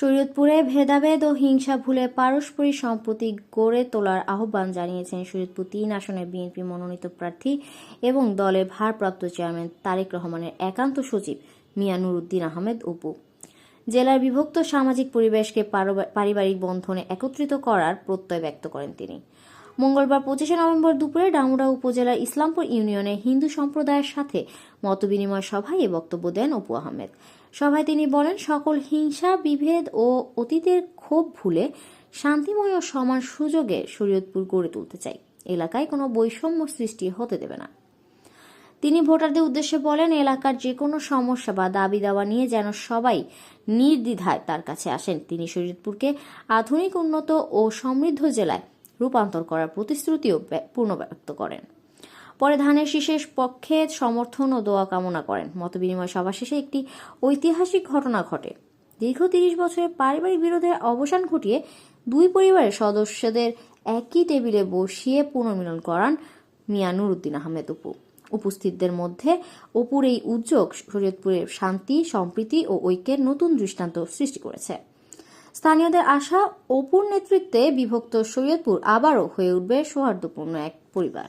শরীয়তপুরে ভেদাভেদ ও হিংসা ভুলে পারস্পরিক সম্প্রতি গড়ে তোলার আহ্বান জানিয়েছেন শরীয়তপুর তিন আসনে বিএনপি মনোনীত প্রার্থী এবং দলের ভারপ্রাপ্ত চেয়ারম্যান তারেক রহমানের একান্ত সচিব মিয়া নুরুদ্দিন আহমেদ অপু। জেলার বিভক্ত সামাজিক পরিবেশকে পারো- পারিবারিক বন্ধনে একত্রিত করার প্রত্যয় ব্যক্ত করেন তিনি। মঙ্গলবার পঁচিশে নভেম্বর দুপুরে ডামুরা উপজেলার ইসলামপুর ইউনিয়নে হিন্দু সম্প্রদায়ের সাথে মতবিনিময় সভায় এ বক্তব্য দেন অপু আহমেদ। সভায় তিনি বলেন, সকল হিংসা, বিভেদ ও অতীতের ক্ষোভ ভুলে শান্তিময় ও সমান সুযোগে শরীয়তপুর গড়ে তুলতে চাই। এলাকায় কোনো বৈষম্য সৃষ্টি হতে দেবে না। তিনি ভোটারদের উদ্দেশ্যে বলেন, এলাকার যে কোনো সমস্যা বা দাবি দাওয়া নিয়ে যেন সবাই নির্দ্বিধায় তার কাছে আসেন। তিনি শরীয়তপুরকে আধুনিক, উন্নত ও সমৃদ্ধ জেলায় রূপান্তর করার প্রতিশ্রুতিও ব্য- পূর্ণ ব্যক্ত করেন। পরে ধানের শীষের পক্ষে সমর্থন ও দোয়া কামনা করেন। মতবিনিময় সভা শেষে একটি ঐতিহাসিক ঘটনা ঘটে। দীর্ঘ তিরিশ বছরের পারিবারিক বিরোধের অবসান ঘটিয়ে দুই পরিবারের সদস্যদের একই টেবিলে বসিয়ে পুনর্মিলন করান মিয়া নুরুদ্দিন আহমেদ অপু। উপস্থিতদের মধ্যে অপুর এই উদ্যোগ শরীয়তপুরের শান্তি, সম্প্রীতি ও ঐক্যের নতুন দৃষ্টান্ত সৃষ্টি করেছে। স্থানীয়দের আশা অপুর নেতৃত্বে বিভক্ত শরীয়তপুর আবারও হয়ে উঠবে সৌহার্দ্যপূর্ণ এক পরিবার।